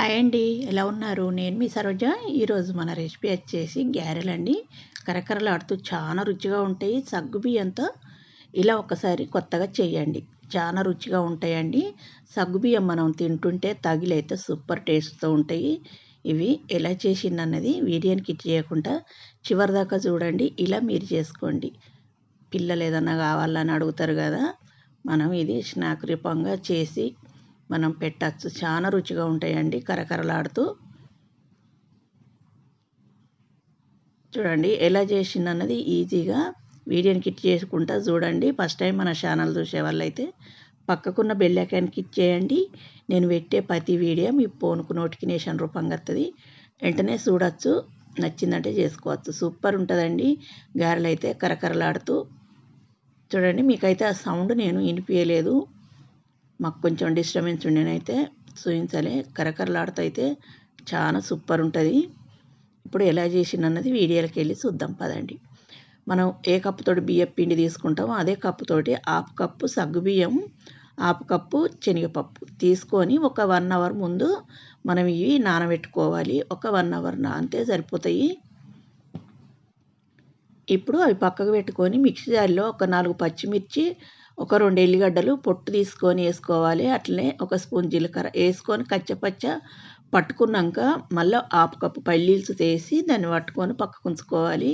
Hi అండి. ఎలా ఉన్నారు? నేను మీ సరోజ. ఈరోజు మన రెసిపీ వచ్చేసి గ్యారెలండి కరకరలాడుతూ చాలా రుచిగా ఉంటాయి. సగ్గు బియ్యంతో ఇలా ఒకసారి కొత్తగా చేయండి. చాలా రుచిగా ఉంటాయండి. సగ్గు బియ్యం మనం తింటుంటే తగిలైతే సూపర్ టేస్ట్తో ఉంటాయి. ఇవి ఎలా చేసిందన్నది వీడియోని కిట్ చేయకుండా చివరిదాకా చూడండి. ఇలా మీరు చేసుకోండి. పిల్లలు ఏదన్నా కావాలని అడుగుతారు కదా మనం ఇది స్నాక్ రూపంగా చేసి మనం పెట్టచ్చు. చాలా రుచిగా ఉంటాయండి. కరకరలాడుతూ. చూడండి ఎలా చేసింది అన్నది ఈజీగా వీడియోని కిట్ చేసుకుంటా చూడండి. ఫస్ట్ టైం మన ఛానల్ చూసే వాళ్ళైతే పక్కకున్న బెల్ ఐకాన్ కిట్ చేయండి. నేను పెట్టే ప్రతి వీడియో మీ ఫోన్కు నోటిఫికేషన్ రూపంగా వస్తుంది వెంటనే చూడొచ్చు. నచ్చిందంటే చేసుకోవచ్చు. సూపర్ ఉంటుందండి. గారెలు అయితే కరకరలాడుతూ. చూడండి మీకైతే ఆ సౌండ్ నేను వినిపించలేదు మాకు కొంచెం డిస్టర్బెన్స్ ఉండేనైతే చూపించాలి కరకరలాడుతూ అయితే చాలా సూపర్ ఉంటుంది. ఇప్పుడు ఎలా చేసిందన్నది వీడియోకి వెళ్ళి చూద్దాం పదండి. మనం ఏ కప్పుతోటి బియ్యం పిండి తీసుకుంటామో అదే కప్పుతోటి హాఫ్ కప్పు సగ్గు బియ్యం హాఫ్ కప్పు శనగపప్పు తీసుకొని ఒక వన్ అవర్ ముందు మనం ఇవి నానబెట్టుకోవాలి. ఒక వన్ అవర్ నానితే సరిపోతాయి. ఇప్పుడు అవి పక్కకు పెట్టుకొని మిక్సీ జార్లో ఒక నాలుగు పచ్చిమిర్చి ఒక రెండు ఎల్లిగడ్డలు పొట్టు తీసుకొని వేసుకోవాలి. అట్లనే ఒక స్పూన్ జీలకర్ర వేసుకొని కచ్చపచ్చ పట్టుకున్నాక మళ్ళీ ఆపు కప్పు పల్లీలు తీసి దాన్ని పట్టుకొని పక్కకు ఉంచుకోవాలి.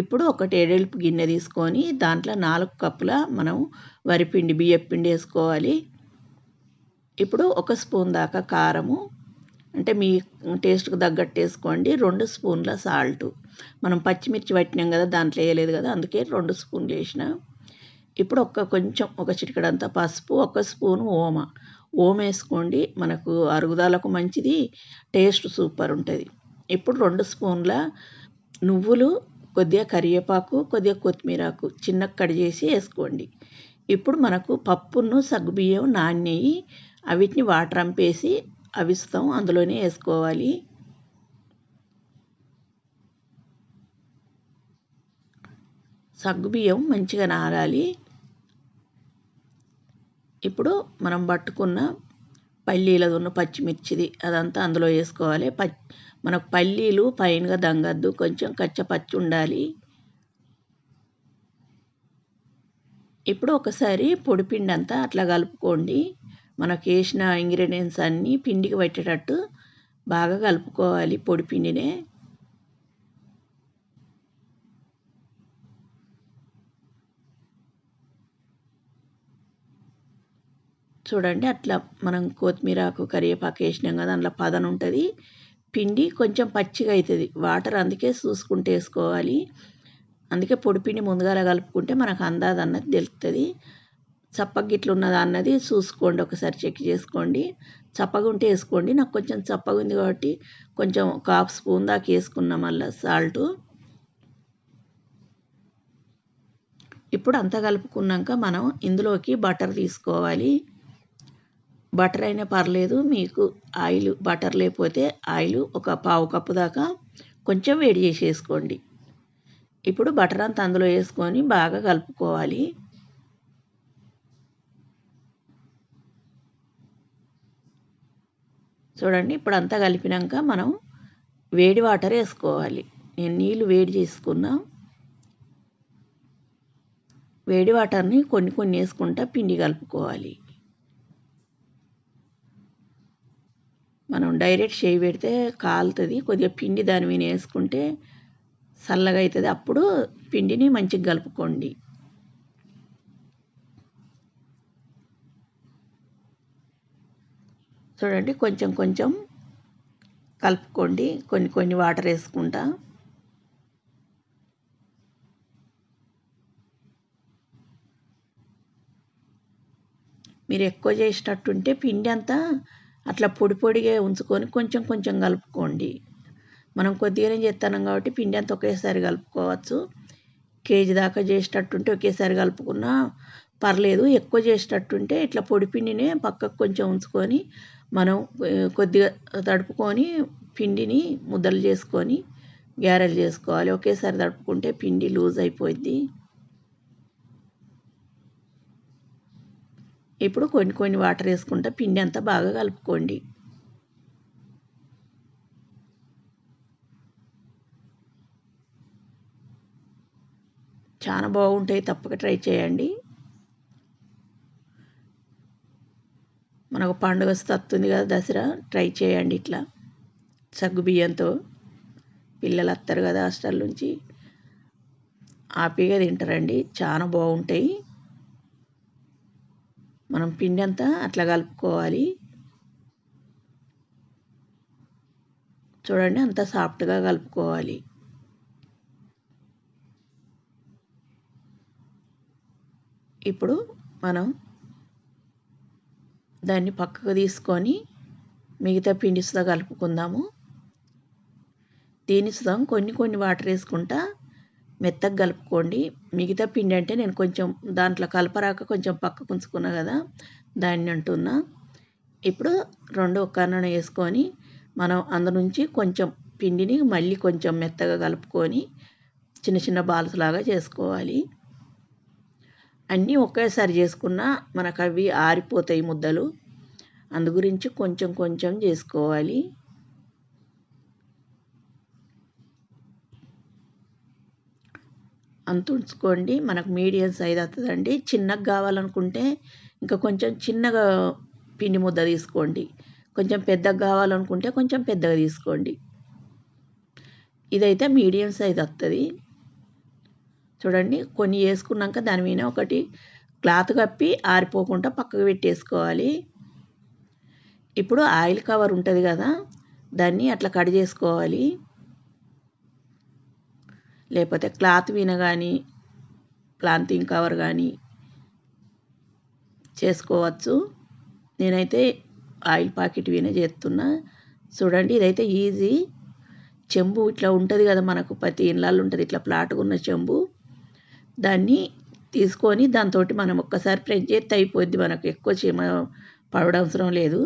ఇప్పుడు ఒక టేడెల్పు గిన్నె తీసుకొని దాంట్లో నాలుగు కప్పుల మనం వరిపిండి బియ్యపిండి వేసుకోవాలి. ఇప్పుడు ఒక స్పూన్ దాకా కారము అంటే మీ టేస్ట్కి తగ్గట్టు వేసుకోండి. రెండు స్పూన్ల సాల్ట్. మనం పచ్చిమిర్చి పట్టినాం కదా దాంట్లో వేయలేదు కదా అందుకే రెండు స్పూన్లు వేసిన ఇప్పుడు ఒక్క కొంచెం ఒక చిటికడంత పసుపు ఒక స్పూను ఓమ. ఓమ వేసుకోండి మనకు అరుగుదలకు మంచిది టేస్ట్ సూపర్ ఉంటుంది. ఇప్పుడు రెండు స్పూన్ల నువ్వులు కొద్దిగా కరివేపాకు కొద్దిగా కొత్తిమీరాకు చిన్న కడి చేసి వేసుకోండి. ఇప్పుడు మనకు పప్పును సగ్గుబియ్యం నాణ్యయి అవిటిని వాటర్ అంపేసి అవిస్తాం అందులోనే వేసుకోవాలి. సగ్గుబియ్యం మంచిగా నారాలి. ఇప్పుడు మనం పట్టుకున్న పల్లీలది ఉన్న పచ్చిమిర్చిది అదంతా అందులో వేసుకోవాలి. పచ్చి మనకు పల్లీలు పైనగా దంగద్దు కొంచెం కచ్చపచ్చి ఉండాలి. ఇప్పుడు ఒకసారి పొడిపిండి అంతా అట్లా కలుపుకోండి. మనకు వేసిన ఇంగ్రీడియంట్స్ అన్నీ పిండికి పెట్టేటట్టు బాగా కలుపుకోవాలి పొడిపిండినే చూడండి అట్లా మనం కొత్తిమీరాకు కరివేపాకు వేసినాం కదా అందులో పదన ఉంటుంది. పిండి కొంచెం పచ్చిగా అవుతుంది వాటర్ అందుకే చూసుకుంటూ వేసుకోవాలి. అందుకే పొడి పిండి ముందుగా కలుపుకుంటే మనకు అందాది అన్నది తెలుస్తుంది చప్పగా ఇట్లా ఉన్నదా అన్నది చూసుకోండి ఒకసారి చెక్ చేసుకోండి. చప్పగా ఉంటే వేసుకోండి. నాకు కొంచెం చప్పగా ఉంది కాబట్టి కొంచెం ఒక హాఫ్ స్పూన్ దాకా వేసుకున్నాం మళ్ళీ సాల్ట్. ఇప్పుడు అంతా కలుపుకున్నాక మనం ఇందులోకి బటర్ తీసుకోవాలి. బటర్ అయినా పర్లేదు మీకు ఆయిల్ బటర్ లేకపోతే ఆయిల్ ఒక పావు కప్పు దాకా కొంచెం వేడి చేసి వేసుకోండి ఇప్పుడు బటర్ అంతా అందులో వేసుకొని బాగా కలుపుకోవాలి. చూడండి ఇప్పుడు అంతా కలిపినాక మనం వేడి వాటర్ వేసుకోవాలి. నేను నీళ్ళు వేడి చేసుకున్నా. వేడి వాటర్ని కొన్ని కొన్ని వేసుకుంటా పిండి కలుపుకోవాలి. మనం డైరెక్ట్ చేయి పెడితే కాలుతుంది. కొద్దిగా పిండి దాని మీద వేసుకుంటే చల్లగా అవుతుంది అప్పుడు పిండిని మంచిగా కలుపుకోండి. చూడండి కొంచెం కొంచెం కలుపుకోండి. కొన్ని కొన్ని వాటర్ వేసుకుంటా. మీరు ఎక్కువ చేసేటట్టుంటే పిండి అంతా అట్లా పొడి పొడిగా ఉంచుకొని కొంచెం కొంచెం కలుపుకోండి. మనం కొద్దిగానే చేస్తున్నాం కాబట్టి పిండి అంతా ఒకేసారి కలుపుకోవచ్చు. కేజీ దాకా చేసేటట్టుంటే ఒకేసారి కలుపుకున్నా పర్లేదు. ఎక్కువ చేసేటట్టుంటే ఇట్లా పొడి పిండినే పక్కకు కొంచెం ఉంచుకొని మనం కొద్దిగా తడుపుకొని పిండిని ముద్దలు చేసుకొని గ్యారెలు చేసుకోవాలి. ఒకేసారి తడుపుకుంటే పిండి లూజ్ అయిపోద్ది. ఇప్పుడు కొన్ని కొన్ని వాటర్ వేసుకుంటా పిండి అంతా బాగా కలుపుకోండి. చాలా బాగుంటాయి తప్పక ట్రై చేయండి. మనకు పండుగ వస్తుంది కదా దసరా ట్రై చేయండి ఇట్లా. సగ్గు బియ్యంతో పిల్లలు వస్తారు కదా హాస్టల్ నుంచి. హ్యాపీగా తింటారండి చాలా బాగుంటాయి. మనం పిండి అంతా అట్లా కలుపుకోవాలి. చూడండి అంత సాఫ్ట్గా కలుపుకోవాలి. ఇప్పుడు మనం దాన్ని పక్కకు తీసుకొని మిగతా పిండి సుధా కలుపుకుందాము. దీని సుధా కొన్ని కొన్ని వాటర్ వేసుకుంటా మెత్తగా కలుపుకోండి. మిగతా పిండి అంటే నేను కొంచెం దాంట్లో కలపరాక కొంచెం పక్కకు ఉంచుకున్నా కదా దాన్ని అంటున్నా. ఇప్పుడు రెండు ఒక్కన వేసుకొని మనం అందు నుంచి కొంచెం పిండిని మళ్ళీ కొంచెం మెత్తగా కలుపుకొని చిన్న చిన్న బాల్స్ లాగా చేసుకోవాలి. అన్నీ ఒకేసారి చేసుకున్నా మనకు అవి ఆరిపోతాయి ముద్దలు. అందు గురించి కొంచెం కొంచెం చేసుకోవాలి. అంత ఉంచుకోండి మనకు మీడియం సైజ్ అవుతుందండి. చిన్నగా కావాలనుకుంటే ఇంకా కొంచెం చిన్నగా పిండి ముద్ద తీసుకోండి. కొంచెం పెద్దగా కావాలనుకుంటే కొంచెం పెద్దగా తీసుకోండి. ఇదైతే మీడియం సైజ్ వస్తుంది చూడండి కొన్ని వేసుకున్నాక దాని మీద ఒకటి క్లాత్ కప్పి ఆరిపోకుండా పక్కకు పెట్టేసుకోవాలి. ఇప్పుడు ఆయిల్ కవర్ ఉంటుంది కదా దాన్ని అట్లా కట్ చేసుకోవాలి. లేకపోతే క్లాత్ విన కానీ ప్లాంతింగ్ కవర్ కానీ చేసుకోవచ్చు. నేనైతే ఆయిల్ ప్యాకెట్ విన చేస్తున్నా. చూడండి ఇదైతే ఈజీ. చెంబు ఇట్లా ఉంటుంది కదా మనకు ప్రతి ఇళ్ళల్లో ఉంటుంది ఇట్లా ప్లాట్గా ఉన్న చెంబు. దాన్ని తీసుకొని దాంతో మనం ఒక్కసారి ప్రెస్ చేస్తే అయిపోద్ది మనకు. ఎక్కువ చీమ అవసరం లేదు.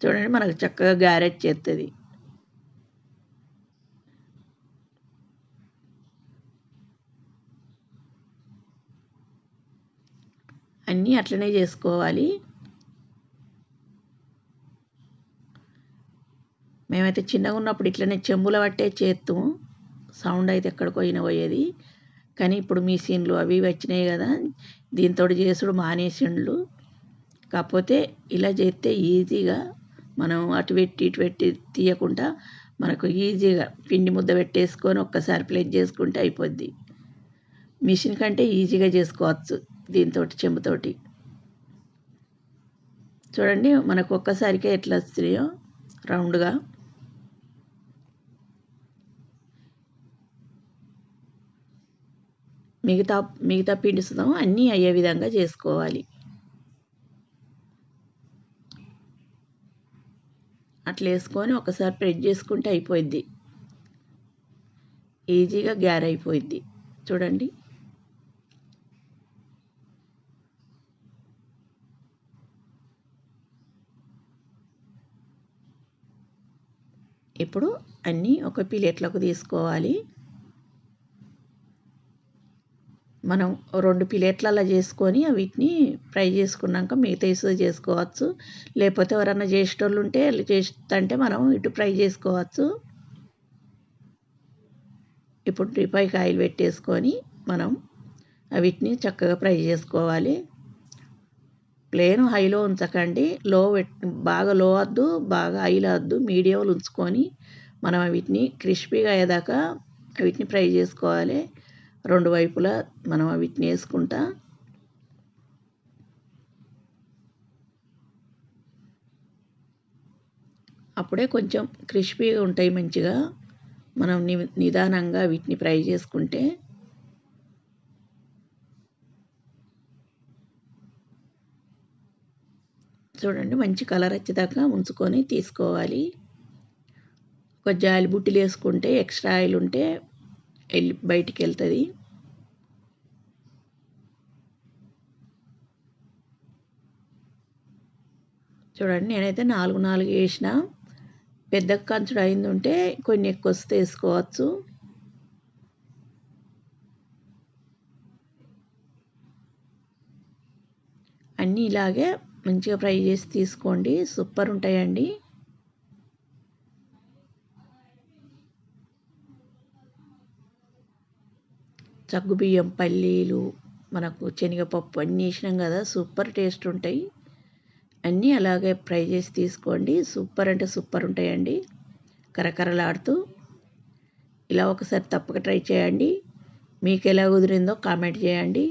చూడండి మనకు చక్కగా గ్యారెట్ చేస్తుంది అన్నీ అట్లనే చేసుకోవాలి. మేమైతే చిన్నగా ఉన్నప్పుడు ఇట్లనే చెంబుల పట్టే చేస్తాము సౌండ్ అయితే ఎక్కడికో పోయిన పోయేది. కానీ ఇప్పుడు మిషన్లు అవి వచ్చినాయి కదా. దీంతో చేసుడు మానేసిండ్లు. కాకపోతే ఇలా చేస్తే ఈజీగా మనం అటు పెట్టి ఇటు పెట్టి తీయకుండా మనకు ఈజీగా పిండి ముద్ద పెట్టేసుకొని ఒక్కసారి ప్లేట్ చేసుకుంటే అయిపోద్ది. మిషన్ కంటే ఈజీగా చేసుకోవచ్చు. దీంతో చెంబుతోటి. చూడండి మనకు ఒక్కసారికే ఎట్లా వస్తున్నాయో రౌండ్గా. మిగతా మిగతా పిండి సుతం అన్నీ అయ్యే విధంగా చేసుకోవాలి. అట్లా వేసుకొని ఒకసారి ప్రెస్ చేసుకుంటే అయిపోయింది ఈజీగా గ్యార్ అయిపోయింది చూడండి. ఇప్పుడు అన్నీ ఒక ప్లేట్లోకి తీసుకోవాలి. మనం రెండు ప్లేట్లలో చేసుకొని వీటిని ఫ్రై చేసుకున్నాక మిగతా ఇసు చేసుకోవచ్చు. లేకపోతే ఎవరన్నా చేసేటోళ్ళు ఉంటే చేస్తుంటే మనం ఇటు ఫ్రై చేసుకోవచ్చు. ఇప్పుడు రిపైకి ఆయిల్ పెట్టేసుకొని మనం వీటిని చక్కగా ఫ్రై చేసుకోవాలి. ప్లేన్ హైలో ఉంచకండి. లో బాగా లో వద్దు బాగా హైలో వద్దు మీడియంలో ఉంచుకొని మనం వీటిని క్రిస్పీగా అయ్యేదాకా వీటిని ఫ్రై చేసుకోవాలి. రెండు వైపులా మనం వీటిని వేసుకుంటా. అప్పుడే కొంచెం క్రిస్పీగా ఉంటాయి మంచిగా. మనం ని నిదానంగా వీటిని ఫ్రై చేసుకుంటే చూడండి మంచి కలర్ వచ్చేదాకా ఉంచుకొని తీసుకోవాలి. ఒక జాలి బుట్టిలు వేసుకుంటే ఎక్స్ట్రా ఆయిల్ ఉంటే వెళ్ళి బయటికి వెళ్తుంది. చూడండి నేనైతే నాలుగు నాలుగు వేసిన. పెద్ద కంచుడు అయింది ఉంటే కొన్ని ఎక్కువ వస్తే వేసుకోవచ్చు. అన్నీ ఇలాగే మంచిగా ఫ్రై చేసి తీసుకోండి. సూపర్ ఉంటాయండి. సగ్గుబియ్యం పల్లీలు మనకు శనగపప్పు అన్నీ వేసినాం కదా సూపర్ టేస్ట్ ఉంటాయి. అన్నీ అలాగే ఫ్రై చేసి తీసుకోండి. సూపర్ అంటే సూపర్ ఉంటాయండి. కరకరలాడుతూ ఇలా ఒకసారి తప్పక ట్రై చేయండి. మీకు ఎలా కుదిరిందో కామెంట్ చేయండి.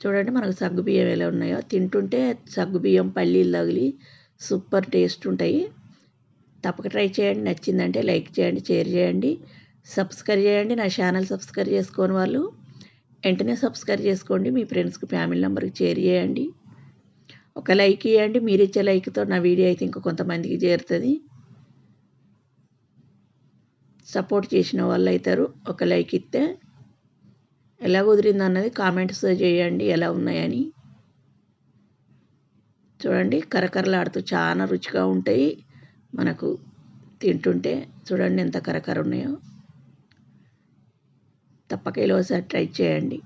చూడండి మనకు సగ్గుబియ్యం ఎలా ఉన్నాయో. తింటుంటే సగ్గుబియ్యం పల్లీలు తగిలి సూపర్ టేస్ట్ ఉంటాయి. తప్పక ట్రై చేయండి. నచ్చిందంటే లైక్ చేయండి షేర్ చేయండి. సబ్స్క్రైబ్ చేయండి. నా ఛానల్ సబ్స్క్రైబ్ చేసుకోని వాళ్ళు వెంటనే సబ్స్క్రైబ్ చేసుకోండి. మీ ఫ్రెండ్స్కి ఫ్యామిలీ నెంబర్కి షేర్ చేయండి. ఒక లైక్ ఇవ్వండి. మీరు ఇచ్చే లైక్తో నా వీడియో అయితే ఇంకా కొంతమందికి చేరుతుంది. సపోర్ట్ చేసిన వాళ్ళు అవుతారు. ఒక లైక్ ఇస్తే ఎలా కుదిరింది అన్నది కామెంట్స్ చేయండి ఎలా ఉన్నాయని. చూడండి కరకరలాడుతూ చాలా రుచిగా ఉంటాయి. మనకు తింటుంటే చూడండి ఎంత కరకర ఉన్నాయో. తప్పక ఇలా ఒకసారి ట్రై చేయండి.